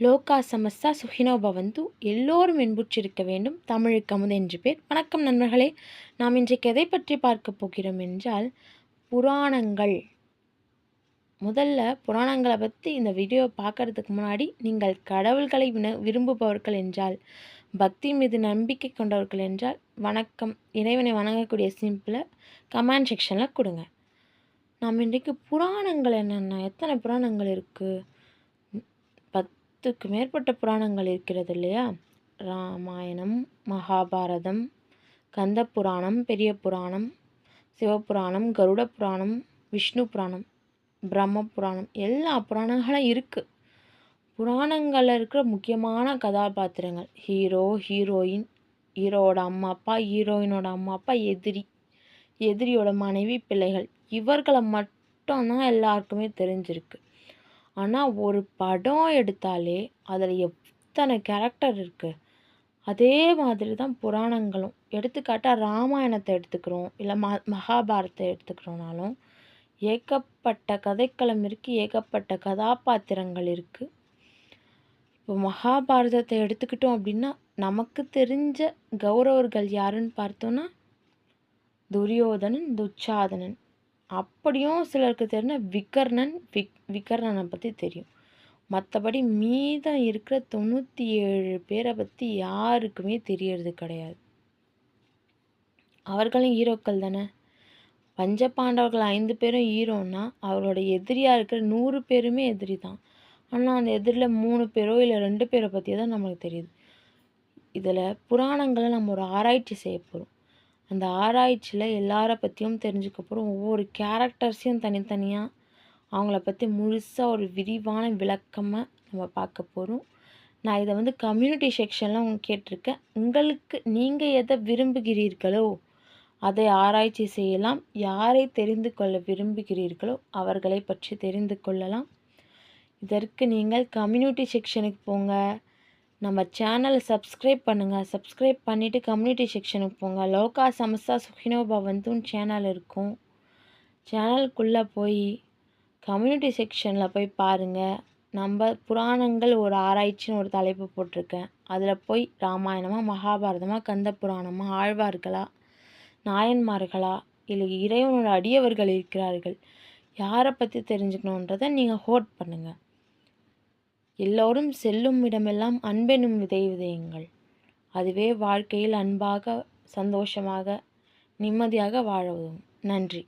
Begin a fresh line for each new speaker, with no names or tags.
லோகா சமஸ்தா சுஹினோ பவந்து. எல்லோரும் இன்புற்றிருக்க வேண்டும். தமிழுக்கு அமுது என்று பேர். வணக்கம் நண்பர்களே. நாம் இன்றைக்கு எதை பற்றி பார்க்க போகிறோம் என்றால் புராணங்கள். முதல்ல புராணங்களை பற்றி இந்த வீடியோ பார்க்கறதுக்கு முன்னாடி நீங்கள் கடவுள்களை வின விரும்புபவர்கள் என்றால் பக்தி மீது நம்பிக்கை கொண்டவர்கள் என்றால் வணக்கம் இறைவனை வணங்கக்கூடிய சிம்பிளை கமெண்ட் செக்ஷனில் கொடுங்க. நாம் இன்றைக்கு புராணங்கள் என்னென்ன? எத்தனை புராணங்கள் இருக்குது பத்துக்கு மேற்பட்ட புராணங்கள் இருக்கிறது இல்லையா? ராமாயணம் மகாபாரதம் கந்த புராணம் பெரிய புராணம் சிவபுராணம் கருட புராணம் விஷ்ணு புராணம் பிரம்ம புராணம் எல்லா புராணங்களும் இருக்குது புராணங்களில் இருக்கிற முக்கியமான கதாபாத்திரங்கள் ஹீரோ ஹீரோயின் ஹீரோவோட அம்மா அப்பா ஹீரோயினோட அம்மா அப்பா எதிரி எதிரியோட மனைவி பிள்ளைகள் இவர்களை மட்டும்தான் எல்லாருக்குமே தெரிஞ்சிருக்கு. ஆனால் ஒரு படம் எடுத்தாலே அதில் எத்தனை கேரக்டர் இருக்குது அதே மாதிரி தான் புராணங்களும். எடுத்துக்காட்டாக ராமாயணத்தை எடுத்துக்கிறோம் இல்லை ம மகாபாரதத்தை எடுத்துக்கிறோனாலும் ஏகப்பட்ட கதைக்களம் இருக்குது ஏகப்பட்ட கதாபாத்திரங்கள் இருக்குது இப்போ மகாபாரதத்தை எடுத்துக்கிட்டோம் அப்படின்னா நமக்கு தெரிஞ்ச கௌரவர்கள் யாருன்னு பார்த்தோன்னா துரியோதனன் துச்சாதனன். அப்படியும் சிலருக்கு தெரிஞ்ச விகர்ணன் விக் விகர்ணனை பற்றி தெரியும். மற்றபடி மீதம் இருக்கிற தொண்ணூற்றி ஏழு பேரை பற்றி யாருக்குமே தெரியறது கிடையாது. அவர்களும் ஹீரோக்கள் தானே? பஞ்ச பாண்டவர்கள் ஐந்து பேரும் ஹீரோன்னா அவரோட எதிரியாக இருக்கிற நூறு பேருமே எதிரி தான். ஆனால் அந்த எதிரில் மூணு பேரோ இல்லை ரெண்டு பேரை பற்றி தான் நம்மளுக்கு தெரியுது. இதில் புராணங்களை நம்ம ஒரு ஆராய்ச்சி செய்ய போகிறோம் அந்த ஆராய்ச்சியில் எல்லாரை பற்றியும் தெரிஞ்சுக்க போகிறோம் ஒவ்வொரு கேரக்டர்ஸையும் தனித்தனியாக அவங்கள பற்றி முழுசாக ஒரு விரிவான விளக்கமாக நம்ம பார்க்க போகிறோம் நான் இதை வந்து கம்யூனிட்டி செக்ஷனில் அவங்க கேட்டிருக்கேன். உங்களுக்கு நீங்கள் எதை விரும்புகிறீர்களோ அதை ஆராய்ச்சி செய்யலாம். யாரை தெரிந்து கொள்ள விரும்புகிறீர்களோ அவர்களை பற்றி தெரிந்து கொள்ளலாம். இதற்கு நீங்கள் கம்யூனிட்டி செக்ஷனுக்கு போங்க. நம்ம சேனலை சப்ஸ்கிரைப் பண்ணுங்கள் சப்ஸ்கிரைப் பண்ணிவிட்டு கம்யூனிட்டி செக்ஷனுக்கு போங்க. லோகா சமஸ்தா சுஹினோ பவந்துன்னு சேனல் இருக்கும். சேனலுக்குள்ளே போய் கம்யூனிட்டி செக்ஷனில் போய் பாருங்கள் நம்ம புராணங்கள் ஒரு ஆராய்ச்சின்னு ஒரு தலைப்பு போட்டிருக்கேன். அதில் போய் ராமாயணமாக மகாபாரதமாக கந்த புராணமாக ஆழ்வார்களா நாயன்மார்களா இல்லை இறைவனோட அடியவர்கள் இருக்கிறார்கள் யாரை பற்றி தெரிஞ்சுக்கணுன்றதை நீங்கள் ஹோட் பண்ணுங்கள் எல்லோரும் செல்லும் இடமெல்லாம் அன்பெனும் விதை விதையுங்கள் அதுவே வாழ்க்கையில் அன்பாக சந்தோஷமாக நிம்மதியாக வாழவும் நன்றி.